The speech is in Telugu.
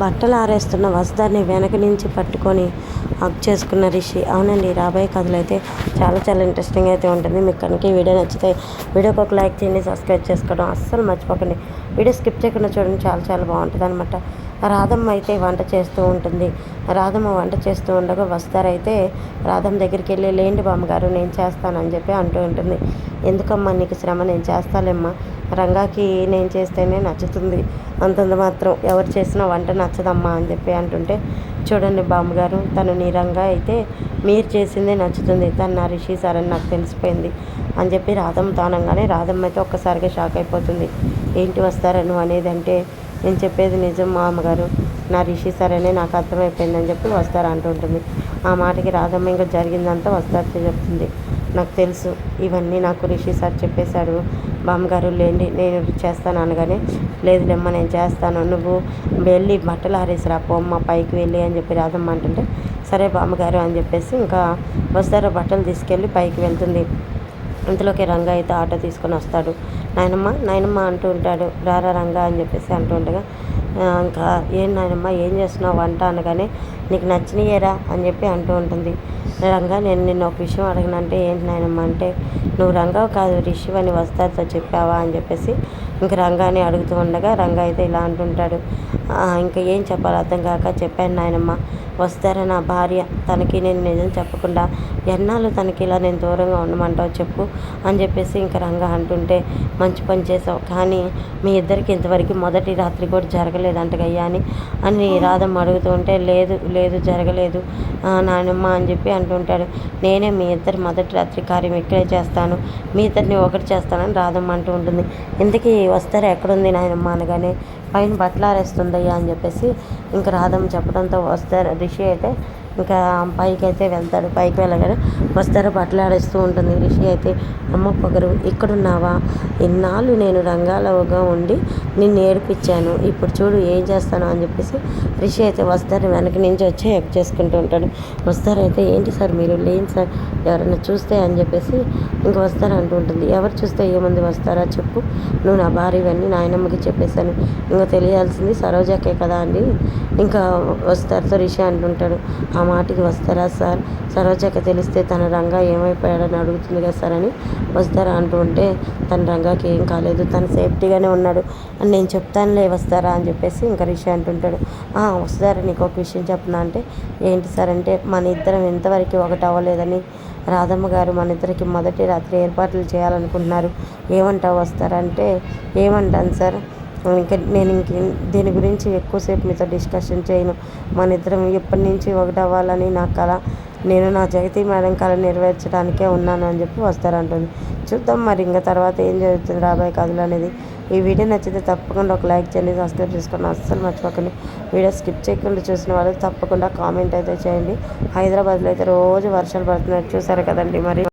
బట్టలు ఆరేస్తున్న వస్త్రాన్ని వెనక నుంచి పట్టుకొని హక్ చేసుకున్న రిషి అవునండి రాబోయే కథలు అయితే చాలా చాలా ఇంట్రెస్టింగ్ అయితే ఉంటుంది. మీకు కనుక ఈ వీడియో నచ్చితే వీడియోకి ఒక లైక్ చేయండి సబ్స్క్రైబ్ చేసుకోవడం అస్సలు మర్చిపోకండి. వీడియో స్కిప్ చేయకుండా చూడండి చాలా చాలా బాగుంటుంది అనమాట రాధమ్మ అయితే వంట చేస్తూ ఉంటుంది. రాధమ్మ వంట చేస్తూ ఉండగా వస్తారైతే రాధమ్మ దగ్గరికి వెళ్ళి లేండి బామ్మగారు నేను చేస్తానని చెప్పి అంటూ ఉంటుంది. ఎందుకమ్మా నీకు శ్రమ? నేను చేస్తాలేమ్మా. రంగాకి నేను చేస్తేనే నచ్చుతుంది. అంతంత మాత్రం ఎవరు చేసినా వంట నచ్చదమ్మా అని చెప్పి అంటుంటే చూడండి బామ్మగారు తను నీ రంగా అయితే మీరు చేసిందే నచ్చుతుంది. తను నా రిషి సార్ అని నాకు తెలిసిపోయింది అని చెప్పి రాధమ్మ తానంగానే రాధమ్మ అయితే ఒక్కసారిగా షాక్ అయిపోతుంది. ఏంటి వస్తారను అనేది అంటే నేను చెప్పేది నిజం మా అమ్మగారు నా రిషి సరేనే నాకు అర్థమైపోయిందని చెప్పి వస్తారు అంటుంటుంది ఆ మాటకి రాధమ్మ ఇంకా జరిగిందంతా వస్తారు చెప్తుంది. నాకు తెలుసు ఇవన్నీ నాకు రిషి సార్ చెప్పేశాడు బామ్మగారు లేండి నేను చేస్తాను అనగానే లేదు లేమ్మ నేను చేస్తాను. నువ్వు వెళ్ళి బట్టలు ఆరేసిరా పోమ్మ పైకి వెళ్ళి అని చెప్పి రాధమ్మ అంటుంటే సరే బామ్మగారు అని చెప్పేసి ఇంకా వస్తారో. బట్టలు తీసుకెళ్ళి పైకి వెళ్తుంది. ఇంతలోకి రంగా అయితే ఆటో తీసుకొని వస్తాడు. నాయనమ్మ నాయనమ్మ అంటూ ఉంటాడు. రారా రంగా అని చెప్పేసి అంటూ ఉండగా ఇంకా ఏం నాయనమ్మ ఏం చేస్తున్నావు వంట అనగానే నీకు నచ్చినయేరా అని చెప్పి అంటూ ఉంటుంది. రంగా నేను నిన్న ఒక విషయం అడిగినంటే ఏంటి నాయనమ్మ అంటే నువ్వు రంగా కాదు రిషివ్ అని వస్తాతో చెప్పావా? అని చెప్పేసి ఇంక రంగాని అడుగుతూ ఉండగా రంగా అయితే ఇలా అంటుంటాడు ఇంకా ఏం చెప్పాలి అర్థం కాక చెప్పాను నాయనమ్మ. వస్తారా నా భార్య? తనకి నేను నిజం చెప్పకుండా ఎన్నాళ్ళు తనకి ఇలా నేను దూరంగా ఉండమంటావు చెప్పు అని చెప్పేసి ఇంకా రంగా అంటుంటే మంచి పని చేసావు. కానీ మీ ఇద్దరికి ఇంతవరకు మొదటి రాత్రి కూడా జరగలేదంటగయ్యా అని అని రాధమ్మ అడుగుతూ ఉంటే లేదు లేదు జరగలేదు నాయనమ్మ అని చెప్పి అంటుంటాడు నేనే మీ ఇద్దరు మొదటి రాత్రి కార్యం ఇక్కడే చేస్తాను. మీ ఇద్దరిని ఒకటి చేస్తానని రాధమ్మ అంటూ ఉంటుంది. ఇంతకీ వస్తారా ఎక్కడుంది నాయనమ్మ అనగానే పైన బట్టలారేస్తుందయ్యా అని చెప్పేసి ఇంకా రాధమ్మ చెప్పడంతో వస్తారు. రిషి అయితే ఇంకా పైకి అయితే వెళ్తాడు పైకి వెళ్ళగానే వస్తారు బట్టలాడేస్తూ ఉంటుంది. రిషి అయితే అమ్మ పొగరు ఇక్కడున్నావా? ఇన్నాళ్ళు నేను రంగాలవుగా ఉండి నిన్ను ఏడిపించాను. ఇప్పుడు చూడు ఏం చేస్తాను అని చెప్పేసి రిషి అయితే వస్తారు వెనక నుంచి వచ్చి హెల్ప్ చేసుకుంటూ ఉంటాడు. వస్తారైతే ఏంటి సార్ మీరు లేని సార్? ఎవరైనా చూస్తే అని చెప్పేసి ఇంక వస్తారు అంటూ ఉంటుంది. ఎవరు చూస్తే ఏమంది? వస్తారా? చెప్పు. నువ్వు నా భార్య ఇవన్నీ నాయనమ్మకి చెప్పేశాను. ఇంకా తెలియాల్సింది సరోజాకే కదా అండి. ఇంకా వస్తారు సో రిషి అంటుంటాడు. ఆ ఆ మాటకి వస్తారా సార్? సరోజాకి తెలిస్తే తన రంగా ఏమైపోయాడని అడుగుతుంది కదా సార్ అని వస్తారా అంటూ ఉంటే తన రంగాకి ఏం కాలేదు. తను సేఫ్టీగానే ఉన్నాడు. అని నేను చెప్తానులే వస్తారా అని చెప్పేసి ఇంకా రిషి అంటుంటాడు. వస్తారా నీకు ఒక విషయం చెప్పనా అంటే ఏంటి సార్ అంటే మన ఇద్దరం ఎంతవరకు ఒకటి అవ్వలేదని రాధమ్మ గారు మన ఇద్దరికి మొదటి రాత్రి ఏర్పాట్లు చేయాలనుకుంటున్నారు. ఏమంటావు వస్తారంటే ఏమంటాను సార్? ఇంకా నేను ఇంక దీని గురించి ఎక్కువసేపు మీతో డిస్కషన్ చేయను. మన ఇద్దరం ఎప్పటి నుంచి ఒకటి అవ్వాలని నా కళ నేను నా జగతి మేడం కళ నెరవేర్చడానికే ఉన్నాను అని చెప్పి వస్తారంటుంది. చూద్దాం మరి ఇంకా తర్వాత ఏం జరుగుతుంది రాబోయే కథలు అనేది. ఈ వీడియో నచ్చితే తప్పకుండా ఒక లైక్ చేయండి సబ్స్క్రైబ్ చేసుకోండి. అస్సలు మర్చిపోకండి. వీడియో స్కిప్ చేయకుండా చూసిన వాళ్ళు తప్పకుండా కామెంట్ అయితే చేయండి. హైదరాబాద్లో అయితే రోజు వర్షాలు పడుతున్నాయి. చూసారు కదండి మరి.